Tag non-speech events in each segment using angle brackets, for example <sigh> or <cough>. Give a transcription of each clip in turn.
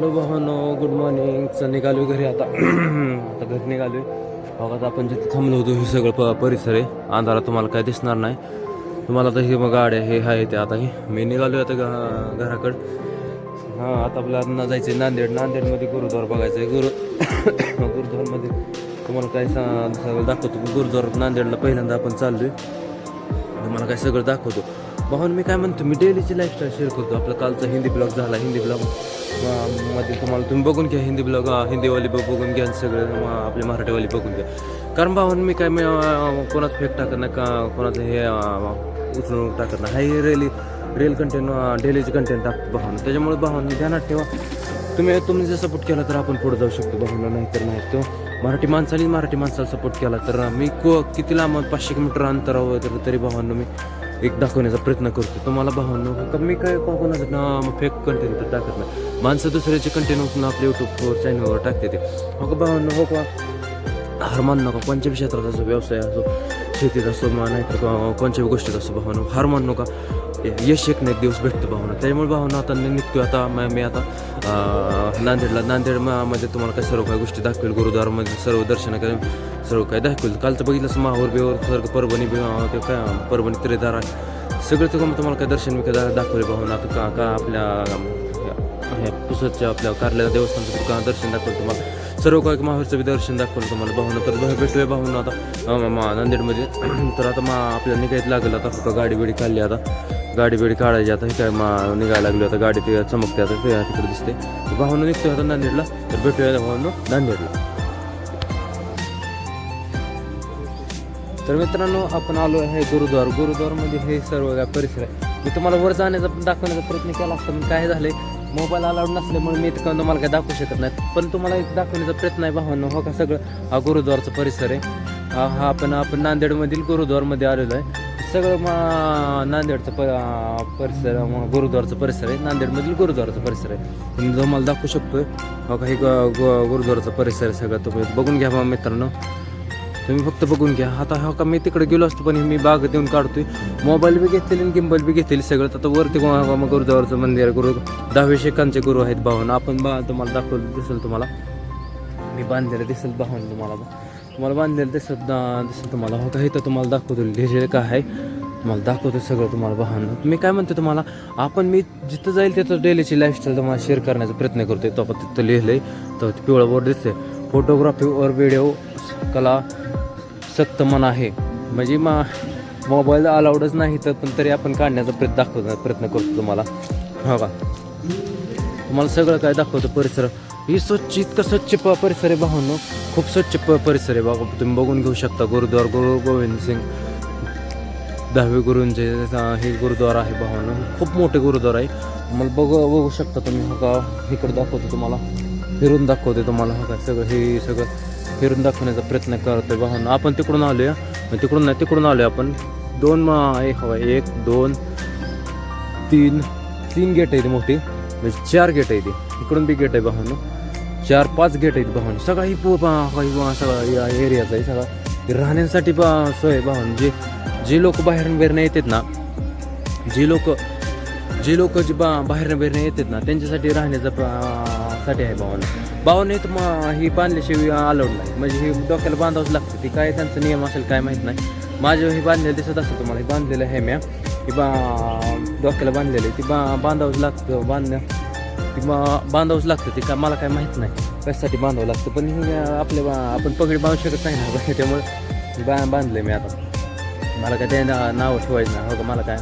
Hello भावानो good morning च निघालो घरी आता. <clears throat> आता घरी निघालो बघा आपण जिथे थांबलो होतो हे सगळं प परिसर आहे. अंधारात तुम्हाला काय दिसणार नाही. तुम्हाला तर हे मग गाड्या हे आहे ते आता हे. मी निघालो आता घ- घराकडं. हां आता आपल्याला जायचं आहे नांदेड. नांदेडमध्ये गुरुद्वार बघायचं आहे गुरु <coughs> गुरुद्वारमध्ये तुम्हाला काय सगळं दाखवतो. गुरुद्वार नांदेडला पहिल्यांदा आपण चाललो आहे तुम्हाला काय सगळं दाखवतो. भाऊन मी काय म्हणतो मी डेलीची लाईफस्टाईल शेअर करतो. आपला कालचा हिंदी ब्लॉग झाला. हिंदी ब्लॉग मध्ये तुम्हाला तुम्ही बघून घ्या हिंदी ब्लॉग हिंदीवाली बघून घ्या सगळं आपले मराठीवाली बघून घ्या. कारण भाऊन मी काय मी कोणाचं फेक टाकत नाही का? कोणाचं हे उचलून टाकत नाही. हाही रेली रेल कंटेंट डेलीचे कंटेंट टाकतो भाऊन त्याच्यामुळे भावांनी ध्यानात ठेवा. तुम्ही तुम्ही जर सपोर्ट केला तर आपण पुढे जाऊ शकतो भाऊंना नाही तर नाही तो. मराठी माणसाने मराठी माणसाला सपोर्ट केला तर मी को किती लांब पाचशे किलोमीटर अंतरावर तर तरी भावांनो मी एक दाखवण्याचा प्रयत्न करतो. तुम्हाला भावना कमी मी काय कोणाचं? ना फेक कंटेंट तर टाकत नाही. माणसं दुसऱ्याचे कंटेंट उचलून आपल्या यूट्यूबवर चॅनलवर टाकते ते. मग भावना हो का? हार मान नका. कोणत्या क्षेत्रात असो व्यवसाय असो शेतीत असो मा नाहीतर तर कोणत्याही गोष्टीत असो भावना हार मान नका. यश एक ना एक दिवस भेटतो भावना त्यामुळे भावना आता मी आता मी आता नांदेडला नांदेड तुम्हाला काय सर्व काही गोष्टी दाखवेल गुरुद्वारामध्ये सर्व दर्शन करेल सर्व काही दाखवेल. कालचं बघितलं माहूर बिवर सर्व परभणी ते काय परभणी त्रेदार आहे सगळं ते तुम्हाला काय दर्शन मी काय दाखवले भावना आता का का आपल्या पुसदच्या आपल्या कारल्या देवस्थानचं का दर्शन दाखवलं तुम्हाला. सर्व काही माहूरचं बी दर्शन दाखवलं तुम्हाला भावना तर भेटूया भावना आता. मा- नांदेडमध्ये. तर आता मा आपल्याला निघायला लागलं आता. फक्त गाडी बिडी काढली आता. गाडी बिडी काढायची. आता हे काय मा निघायला लागली. आता गाडी ते चमकते. आता ते तिकडे दिसते. भावना निघतो होता नांदेडला. तर भेटूया भावना नांदेडला. तर मित्रांनो आपण आलो आहे गुरुद्वार. गुरुद्वारमध्ये हे सर्व काय परिसर आहे. मी तुम्हाला वर जाण्याचा पण दाखवण्याचा प्रयत्न केला असता पण काय झालंय? मोबाईल अलाउड नसल्यामुळे मी इतकं तुम्हाला काय दाखवू शकत नाही. पण तुम्हाला एक दाखवण्याचा प्रयत्न आहे भावांनो. हो का? सगळं हा गुरुद्वारचा परिसर आहे. हा आपण आपण नांदेडमधील गुरुद्वारमध्ये आलेलो आहे. सगळं मग नांदेडचं प परिसर मग गुरुद्वारचा परिसर आहे. नांदेडमधील गुरुद्वाराचा परिसर आहे. तुम्ही तुम्हाला दाखवू शकतोय हो बघा हे ग- ग- परिसर आहे सगळं. तुम्ही बघून घ्या बा मित्रांनो. तुम्ही फक्त बघून घ्या. आता हा का मी तिकडे गेलो असतो पण मी बाग देऊन काढतोय. मोबाईल बी घेतलेली आणि गिंबल बी घेतलेली सगळं. आता वरती मग गुरुद्वाराचं मंदिर आहे. गुरु दहावे शेखांचे गुरु आहेत भावन. आपण बा तुम्हाला दाखवलं दिसेल तुम्हाला. मी बांधलेलं दिसेल भावना तुम्हाला तुम्हाला बांधलेलं दिसत दिसेल तुम्हाला. हो आहे तर तुम्हाला दाखवतो लिहिलेलं काय आहे तुम्हाला दाखवतो सगळं तुम्हाला वाहन मी काय म्हणते तुम्हाला आपण मी जिथं जाईल तिथं डेलीची लाईफस्टाईल तुम्हाला शेअर करण्याचा प्रयत्न करतो तो आपण तिथं लिहिलंय तर ते पिवळा बोर्ड दिसते फोटोग्राफी और व्हिडिओ कला सक्त मन आहे. म्हणजे मा मोबाईल अलाउडच नाही तर पण तरी आपण काढण्याचा प्रयत्न दाखवतो प्रयत्न करतो तुम्हाला. हो का? तुम्हाला सगळं काय दाखवतो परिसर. ही स्वच्छ इतकं स्वच्छ प परिसर आहे भावनो खूप स्वच्छ प परिसर आहे बाबा तुम्ही बघून घेऊ शकता गुरुद्वार गुरु गोविंद सिंग दहावे गुरूंचे हे गुरुद्वार आहे भावनो खूप मोठे गुरुद्वार आहे मला बघ बघू शकता तुम्ही हका का इकडं दाखवतो तुम्हाला फिरून दाखवते तुम्हाला हो का सगळं हे सगळं फिरून दाखवण्याचा प्रयत्न करतोय भावनो आपण तिकडून आलो मग तिकडून नाही तिकडून आलोय आपण दोन एक हवा एक दोन तीन तीन गेट आहे ती मोठी म्हणजे चार गेट आहे ती इकडून बी गेट आहे भावानो चार पाच गेट आहेत भावन सगळा ही पो काही बा- सगळा या एरियाचा आहे. सगळा राहण्यासाठी बा सोय आहे जे जे लोक बाहेरून बाहेरनं येतात ना जे लोक जे लोक जे बा बाहेरनं बाहेरनं येतात ना त्यांच्यासाठी राहण्याचा साठी आहे भावन भावन येत मग ही बांधल्याशिवाय अलाउड नाही. म्हणजे हे डोक्याला बांधावंच लागतं. ती काय त्यांचा नियम असेल काय माहीत नाही. माझं हे बांधलेलं दिसत असतं तुम्हाला. हे बांधलेलं आहे म्या. ही बा डोक्याला बांधलेलं आहे. ती बा बांधावंच लागतं बांधणं ती मग बांधावंच लागतं ते का मला काय माहीत नाही. कशासाठी बांधावं लागतं? पण हे बा आपण पगडी बांधू शकत नाही ना त्यामुळे बा बांधले मी आता. मला काय त्या नावं ठेवायचं नाही हो का? मला काय?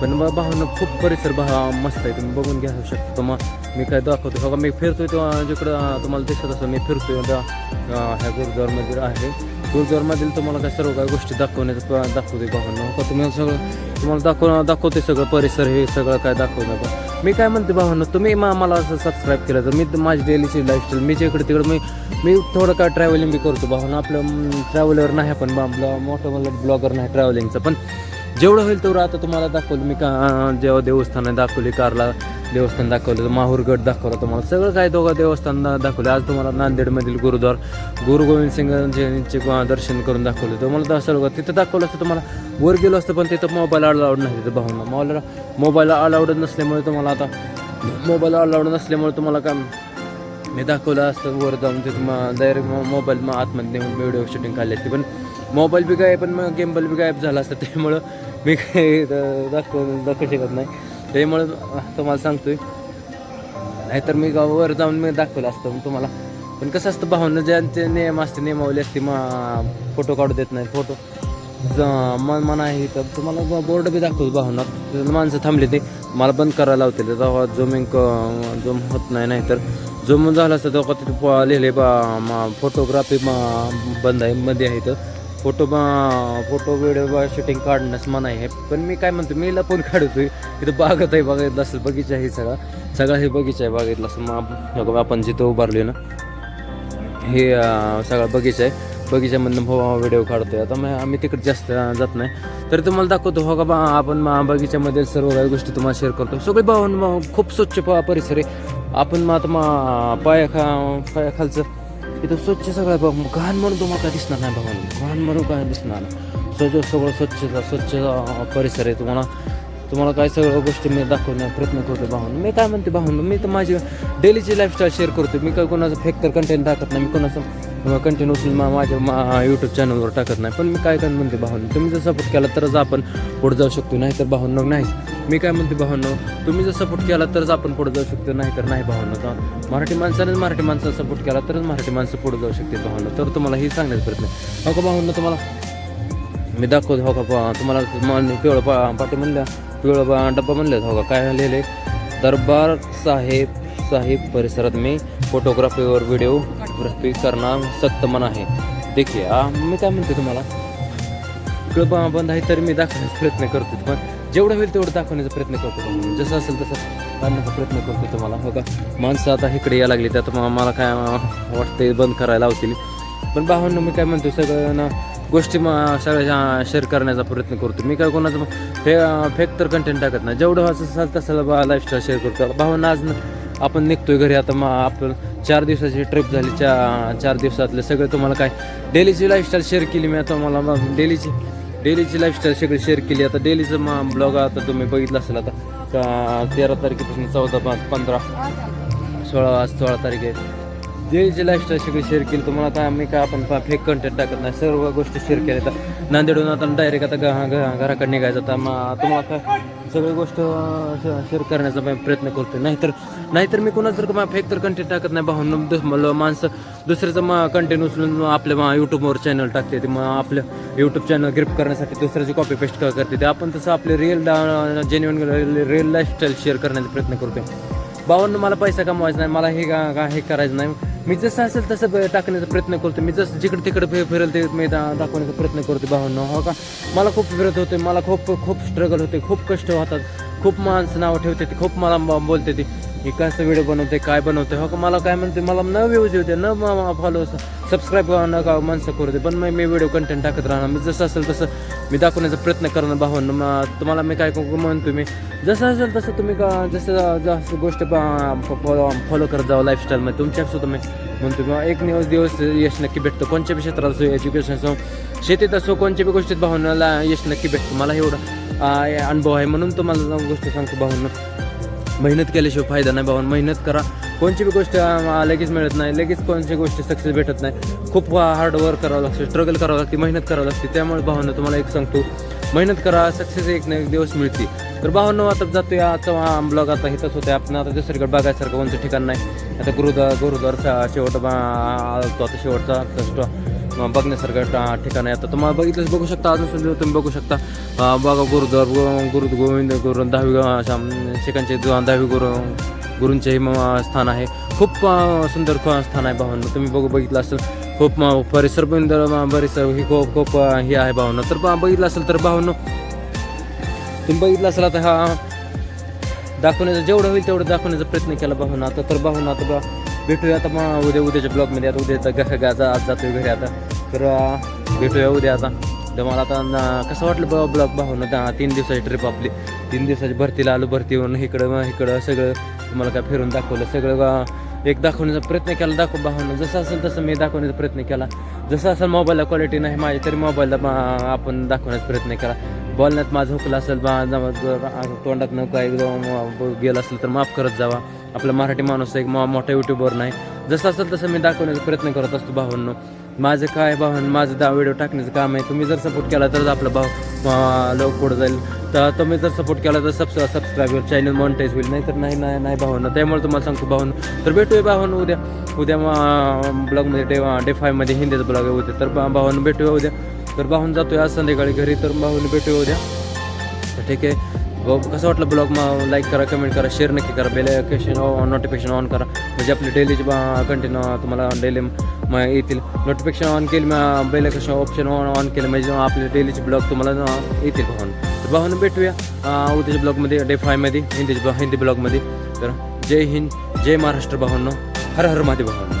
पण मग भावना खूप परिसर भा मस्त आहे तुम्ही बघून घ्या शकतो. मग मी काय दाखवतो हो का? मी फिरतोय तेव्हा जिकडं तुम्हाला दिसत असं मी फिरतोय. ह्या गुरुद्वार ह्या गुरुद्वारमध्ये आहे. गुरुद्वारमधील तुम्हाला काय सर्व काही गोष्टी दाखवण्याचं दाखवते भावना हो का तुम्ही सगळं तुम्हाला दाखव दाखवते सगळं परिसर हे सगळं काय दाखवत पण मी काय म्हणते भावना तुम्ही मा- मला असं सबस्क्राईब केलं तर मी माझी डेलीची लाईफस्टाईल मी जिकडे तिकडे मी मी थोडं काय ट्रॅव्हलिंग बी करतो भावना आपलं ट्रॅव्हलर नाही पण आपलं मोठं मला ब्लॉगर नाही ट्रॅव्हलिंगचं पण जेवढं होईल तेवढं आता तुम्हाला दाखवलं. मी का जेव्हा देवस्थानं दाखवली कारला देवस्थान दाखवलं माहूरगड दाखवलं तुम्हाला. सगळं काय दोघं देवस्थान दाखवलं. आज तुम्हाला नांदेडमधील गुरुद्वार गुरु गोविंद सिंगांचे दर्शन करून दाखवलं. तुम्हाला दा- सर्व तिथं दाखवलं असतं तुम्हाला. वर गेलो असतं पण तिथं मोबाईल अलाउड नाही तिथं भावना. मोबाईल मोबाईल अलाउड नसल्यामुळे तुम्हाला आता मोबाईल अलाउड नसल्यामुळे तुम्हाला काय मी दाखवलं असतं वर जाऊन तिथं डायरेक्ट मोबाईल मग आतमध्ये नेऊन व्हिडिओ शूटिंग काढली असते. पण मोबाईल बी गायब पण मग गेमबल बी गायब झाला असतं त्यामुळं मी काही दाखव दाखवू दाखवू शकत नाही. त्यामुळं तुम्हाला सांगतोय. नाहीतर मी गावावर जाऊन मी दाखवलं असतं तुम्हाला. पण कसं असतं भावनं ज्यांचे नियम असते नियमावली असते मग फोटो काढू देत नाही फोटो. मन मन आहे तर तुम्हाला बोर्ड बी दाखवतो भावना माणसं थांबली ते. मला बंद करायला लावते तेव्हा झुमिंग झूम होत नाही नाहीतर. झुम झालं असतं तेव्हा तिथे प- लिहिले बा फोटोग्राफी बंद आहे मध्ये आहे तर फोटो फोटो व्हिडिओ शूटिंग काढण्यास मन आहे. पण मी काय म्हणतो मी लपून काढतोय. इथं बागत आहे बघितलं असेल बगीचा आहे सगळा. सगळा हे बगीचा आहे बघितलं असेल मग आपण जिथं उभारलो ना हे सगळा बगीचा आहे. बगीच्यामधनं व्हिडिओ काढतोय. आता मग आम्ही तिकडे जास्त जात नाही. तर तुम्हाला दाखवतो हो का बा आपण बगीच्यामध्ये सर्व काही गोष्टी तुम्हाला शेअर करतो. सगळे भाऊ खूप स्वच्छ प- परिसर आहे. आपण मग आता मग पाया खा पायाखालचं इथं स्वच्छ सगळं बघ घाण म्हणून तुम्हाला काय दिसणार नाही भाऊ घाण म्हणून काय दिसणार नाही. स्वच्छ सगळं स्वच्छ स्वच्छ परिसर आहे. तुम्हाला तुम्हाला काय सगळ्या गोष्टी मी दाखवण्याचा प्रयत्न करतो भाऊन मी काय म्हणते भाऊन मी तर माझी डेलीची लाईफस्टाईल शेअर करतो मी काय कोणाचं फेक तर कंटेंट टाकत नाही. मी कोणाचं किंवा कंटिन्युअसली मा माझ्या मा यूट्यूब चॅनलवर टाकत नाही. पण मी काय काय म्हणते भावना? तुम्ही जर सपोर्ट केला तरच आपण पुढे जाऊ शकतो. नाही तर भावना नाही. मी काय म्हणते भावनो? तुम्ही जर सपोर्ट केला तरच आपण पुढे जाऊ शकतो. नाही तर नाही भावना. का मराठी माणसानेच मराठी माणसाला सपोर्ट केला तरच मराठी माणसं पुढे जाऊ शकते भाऊंनो तर तुम्हाला हे सांगण्याचा प्रयत्न हो का भाऊंनो तुम्हाला मी दाखवतो हो का? तुम्हाला पिवळं पा पाटी म्हणल्या पिवळं डब्बा म्हणल्यात हो का? काय लिहिले दरबार साहेब साहेब परिसरात मी फोटोग्राफीवर व्हिडिओ व्हिडिओग्राफी करणार सक्त मन आहे देखील मी काय म्हणते तुम्हाला? इकडं बा- बंद आहे तर मी दाखवण्याचा प्रयत्न करतो पण जेवढं होईल तेवढं दाखवण्याचा प्रयत्न करतो जसं असेल तसं काढण्याचा प्रयत्न करतो तुम्हाला. हो का? माणसं आता इकडे यायला लागली तर आता मला काय वाटते बंद करायला होतील. पण भावांना मी काय म्हणतो सगळ्यांना गोष्टी मग सगळ्या शेअर करण्याचा प्रयत्न करतो मी काय कोणाचं फे फेक तर कंटेंट टाकत नाही. जेवढं असं असेल तसं बा लाईफस्टाईल शेअर करतो भावांना आज आपण निघतोय घरी. आता मग आपण चार दिवसाची ट्रिप झाली. चा चार दिवसातले सगळं तुम्हाला काय डेलीची लाईफस्टाईल शेअर केली मी आता मला. मग डेलीची डेलीची लाईफस्टाईल सगळी शेअर केली. आता डेलीचं मग ब्लॉग आता तुम्ही बघितलं असेल आता. तेरा तारखेपासून चौदा पाच पंधरा सोळा आज सोळा तारीख आहे. डेलीची लाईफस्टाईल सगळी शेअर केली. तुम्हाला काय मी काय आपण फेक कंटेंट टाकत नाही. सर्व गोष्टी शेअर केल्या. तर नांदेडून आता डायरेक्ट आता घ- घराकडे निघायचं. तर मग तुम्हाला काय सगळी गोष्ट शेअर करण्याचा प्रयत्न करतो नाहीतर नाहीतर मी कोणाचं जर का फेक तर कंटेंट टाकत नाही भाऊन मला माणसं दुसऱ्याचं मग कंटेंट उचलून मग आपल्या मग यूट्यूबवर चॅनल टाकते ते मग आपलं यूट्यूब चॅनल ग्रिप करण्यासाठी दुसऱ्याची कॉपी पेस्ट करते ते. आपण तसं आपले real genuine real lifestyle share करण्याचा प्रयत्न करतो भावांना मला पैसा कमवायचा नाही मला हे का हे करायचं नाही. मी जसं असेल तसं टाकण्याचा प्रयत्न करतो. मी जसं जिकडे तिकडे फि फिरेल ते मी दा- दाखवण्याचा प्रयत्न करतो भावांना हो का? मला खूप विरोध होते मला खूप खूप स्ट्रगल होते खूप कष्ट होतात खूप माणसं नावं ठेवते ती खूप मला बोलते ती हे कसं व्हिडिओ बनवते काय बनवते हो का मला काय म्हणते मला न व्ह्यूज होते न फॉलो सबस्क्राईब न का माणसं करू दे. पण मग मी व्हिडिओ कंटेंट टाकत राहणार. मी जसं असेल तसं मी दाखवण्याचा प्रयत्न करणार भावांना मग तुम्हाला मी काय म्हणतो मी? जसं असेल तसं तुम्ही का जसं जास्त गोष्ट फॉलो करत जावं लाईफस्टाईलमध्ये तुमच्यासुद्धा मी म्हणतो किंवा एक दिवस दिवस यश नक्की भेटतो. कोणत्या बी क्षेत्रात असो एज्युकेशन असो शेतीत असो कोणत्या बी गोष्टीत भावनाला यश नक्की भेटतो. मला एवढा अनुभव आहे. म्हणून तुम्हाला गोष्ट सांगतो भावना मेहनत केल्याशिवाय फायदा नाही भावन. मेहनत करा. कोणची बी गोष्ट लगेच मिळत नाही. लगेच कोणची गोष्टी सक्सेस भेटत नाही. खूप हार्डवर्क करावं लागतं स्ट्रगल करावं लागते मेहनत करावं लागते. त्यामुळे भावानं तुम्हाला एक सांगतो. मेहनत करा सक्सेस एक ना एक दिवस मिळते. तर भावना आता जातोय आजचा ब्लॉग आता इथंच होते आपण आता दुसरीकडे बघायसारखं कोणतं ठिकाण नाही. आता गुरुद्वार गुरुद्वारचा शेवट आलतो आता शेवटचा स्टॉ बघण्यासारखं ठिकाण आहे. आता तुम्हाला बघितलंच बघू शकता. अजून सुद्धा तुम्ही बघू शकता. बघा गुरुद्वार गुरु गोविंद गुरु दहावी अं, शिखांचे दहावी गुरु गुरूंचे हे स्थान आहे. खूप सुंदर स्थान आहे भावना. तुम्ही बघू बघितलं असेल खूप परिसर पण परिसर ही खूप खूप हे आहे भावना. तर बघितलं असेल तर भावना तुम्ही बघितलं असेल आता हा दाखवण्याचा जेवढं होईल तेवढं दाखवण्याचा प्रयत्न केला भावना. आता तर भावना आता बा भेटूया आता मग उद्या उद्याच्या ब्लॉगमध्ये. आता उद्या गा गाजा आज जातोय घरी आता. तर भेटूया उद्या आता. तर मला आता कसं वाटलं बा ब्लॉग भावनं त्या तीन दिवसाची ट्रिप आपली. तीन दिवसाची भरतीला आलो भरती इकडं मग इकडं सगळं तुम्हाला काय फिरून दाखवलं. सगळं एक दाखवण्याचा प्रयत्न केला दाखव भावनं जसं असेल तसं मी दाखवण्याचा प्रयत्न केला. जसं असेल मोबाईलला क्वालिटी नाही माझी तरी मोबाईलला आपण दाखवण्याचा प्रयत्न केला. बोलण्यात माझं हुकलं असेल बा जर तोंडात न काय एकदम गेलं असेल तर माफ करत जावा. आपला मराठी माणूस एक मो- मोठा युट्यूबर नाही. जसं असेल तसं मी दाखवण्याचा प्रयत्न करत असतो भावांनो. माझं काय भावन माझं दा व्हिडिओ टाकण्याचं काम आहे. तुम्ही जर सपोर्ट केला तरच आपला भाव लव लोक पुढे जाईल. तर तुम्ही जर सपोर्ट केला तर सब सबस्क्राईबर चॅनल मॉनिटाईज होईल. नाही तर नाही नाही नाही भावांनो. त्यामुळे तुम्हाला सांगतो भावांनो. तर भेटूया भावांनो उद्या. उद्या मग ब्लॉगमध्ये डे डे फायमध्ये हिंदीचं ब्लॉग आहे उद्या. तर भावांनो भेटूया उद्या. तर बाहून जातो आहे आज संध्याकाळी घरी तर बाहून भेटूया उद्या. तर ठीक आहे. कसं वाटलं ब्लॉग? मग लाईक करा कमेंट करा शेअर नक्की करा. बेल नोटिफिकेशन ऑन करा. म्हणजे आपले डेलीचे कंटिन्यू तुम्हाला डेली मग येतील. नोटिफिकेशन ऑन केली मग बेल ऑप्शन ऑन ऑन केलं म्हणजे आपले डेलीचे ब्लॉग तुम्हाला येतील भाऊन तर भाऊन भेटूया उद्याच्या ब्लॉगमध्ये डे फायमध्ये हिंदी हिंदी ब्लॉगमध्ये तर जय हिंद जय महाराष्ट्र भावांनो. हर हर महादेव भावांनो.